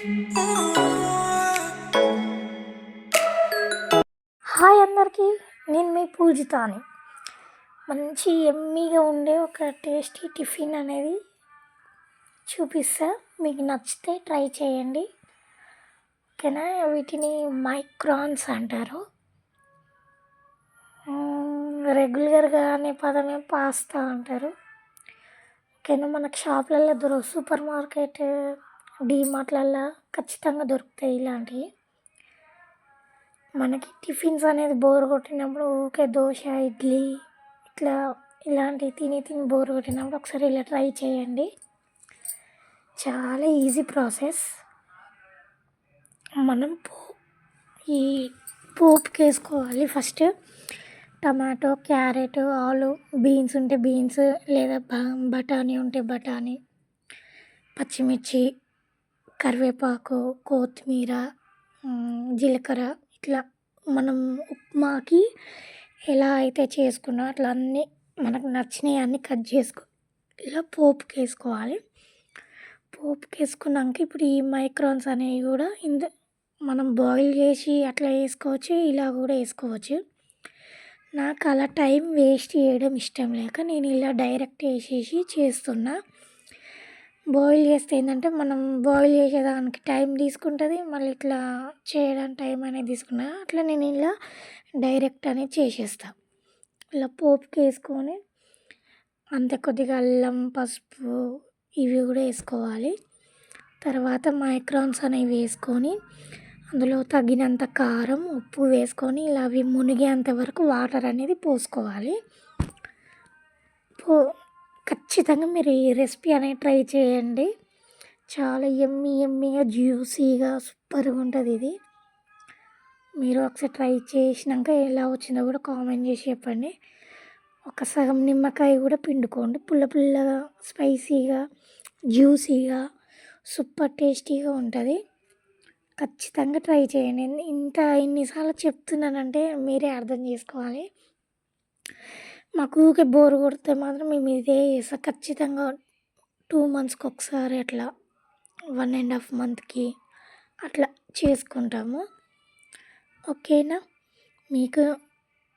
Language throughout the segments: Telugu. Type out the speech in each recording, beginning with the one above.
హాయ్ అందరికీ నేను మీ పూజితాని. మంచి ఎమ్మీగా ఉండే ఒక టేస్టీ టిఫిన్ అనేది చూపిస్తా. మీకు నచ్చితే ట్రై చేయండి. ఓకేనా? వీటిని మైక్రాన్స్ అంటారు. రెగ్యులర్గా అనే పదమే పాస్తా అంటారు. ఓకేనా? మనకు షాప్లలో దొరకదు సూపర్ మార్కెట్ డీమార్ట్లల్లో ఖచ్చితంగా దొరుకుతాయి ఇలాంటివి మనకి టిఫిన్స్ అనేది బోర్ కొట్టినప్పుడు ఊరికే దోశ ఇడ్లీ ఇట్లా ఇలాంటివి తిని తిని బోర్ కొట్టినప్పుడు ఒకసారి ఇలా ట్రై చేయండి. చాలా ఈజీ ప్రాసెస్. మనం పో ఈ పోపుకి వేసుకోవాలి ఫస్ట్. టమాటో క్యారెట్ ఆలు బీన్స్ ఉంటే బీన్స్ లేదా బ బఠానీ ఉంటే బఠానీ పచ్చిమిర్చి కరివేపాకు కొత్తిమీర జీలకర్ర ఇట్లా మనం ఉప్మాకి ఎలా అయితే చేసుకున్నా అట్లా అన్నీ మనకు నచ్చినవి అన్నీ కట్ చేసుకో ఇలా పోపుకి వేసుకోవాలి పోపుకి వేసుకున్నాక ఇప్పుడు ఈ మైక్రాన్స్ అనేవి కూడా ఇందు మనం బాయిల్ చేసి అట్లా వేసుకోవచ్చు ఇలా కూడా వేసుకోవచ్చు. నాకు అలా టైం వేస్ట్ చేయడం ఇష్టం లేక నేను ఇలా డైరెక్ట్ వేసేసి చేస్తున్నా. బాయిల్ చేస్తే ఏంటంటే మనం బాయిల్ చేసేదానికి టైం తీసుకుంటుంది మళ్ళీ ఇట్లా చేయడానికి టైం అనేది తీసుకున్నా అట్లా నేను ఇలా డైరెక్ట్ అనేది చేసేస్తా. ఇలా పోపుకి వేసుకొని అంతే కొద్దిగా అల్లం పసుపు ఇవి కూడా వేసుకోవాలి. తర్వాత మైక్రాన్స్ అనేవి వేసుకొని అందులో తగినంత కారం ఉప్పు వేసుకొని ఇలా అవి మునిగేంత వరకు వాటర్ అనేది పోసుకోవాలి. పో ఖచ్చితంగా మీరు ఈ రెసిపీ అనేది ట్రై చేయండి. చాలా ఎమ్మీ ఎమ్మీగా జ్యూసీగా సూపర్గా ఉంటుంది ఇది. మీరు ఒకసారి ట్రై చేసినాక ఎలా వచ్చిందో కూడా కామెంట్ చేసి చెప్పండి. ఒక సగం నిమ్మకాయ కూడా పిండుకోండి. పుల్ల పుల్లగా స్పైసీగా జ్యూసీగా సూపర్ టేస్టీగా ఉంటుంది. ఖచ్చితంగా ట్రై చేయండి. ఇంత ఇన్నిసార్లు చెప్తున్నానంటే మీరే అర్థం చేసుకోవాలి. మాకు ఊరికే బోర్ కొడితే మాత్రం మేము ఇదే చేస్తాం. ఖచ్చితంగా టూ మంత్స్కి ఒకసారి అట్లా వన్ అండ్ హాఫ్ మంత్కి అట్లా చేసుకుంటాము. ఓకేనా? మీకు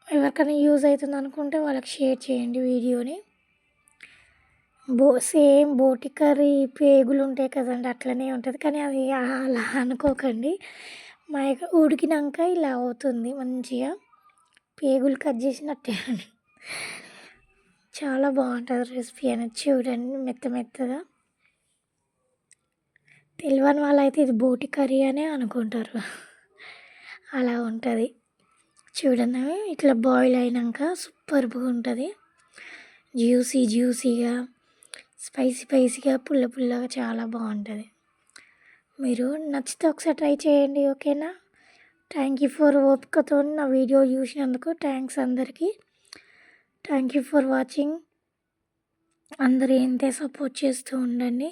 ఎవరికైనా యూజ్ అవుతుంది అనుకుంటే వాళ్ళకి షేర్ చేయండి వీడియోని. బో సేమ్ బోటి కర్రీ పేగులు ఉంటాయి కదండి అట్లనే ఉంటుంది. కానీ అది అలా అనుకోకండి. మా ఉడికినాక ఇలా అవుతుంది మంచిగా. పేగులు కట్ చేసినట్టే చాలా బాగుంటుంది రెసిపీ అనేది చూడండి మెత్త మెత్తగా. తెలియని వాళ్ళైతే ఇది బోటి కర్రీ అనే అనుకుంటారు. అలా ఉంటుంది. చూడండి ఇట్లా బాయిల్ అయినాక సూపర్గా ఉంటుంది. జ్యూసీ జ్యూసీగా స్పైసీ స్పైసీగా పుల్ల పుల్లగా చాలా బాగుంటుంది. మీరు నచ్చితే ఒకసారి ట్రై చేయండి ఓకేనా? థ్యాంక్ యూ ఫర్ ఓపికతో నా వీడియో చూసినందుకు థ్యాంక్స్ అందరికీ. థ్యాంక్ యూ ఫర్ వాచింగ్ అందరూ ఎంతే సపోర్ట్ చేస్తూ ఉండండి.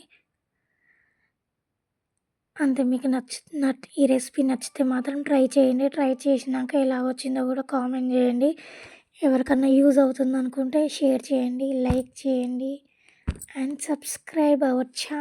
అంతే మీకు నచ్చ నచ్ ఈ రెసిపీ నచ్చితే మాత్రం ట్రై చేయండి. ట్రై చేసినాక ఎలా వచ్చిందో కూడా కామెంట్ చేయండి. ఎవరికన్నా యూజ్ అవుతుంది అనుకుంటే షేర్ చేయండి లైక్ చేయండి అండ్ సబ్స్క్రైబ్ అవర్ ఛానల్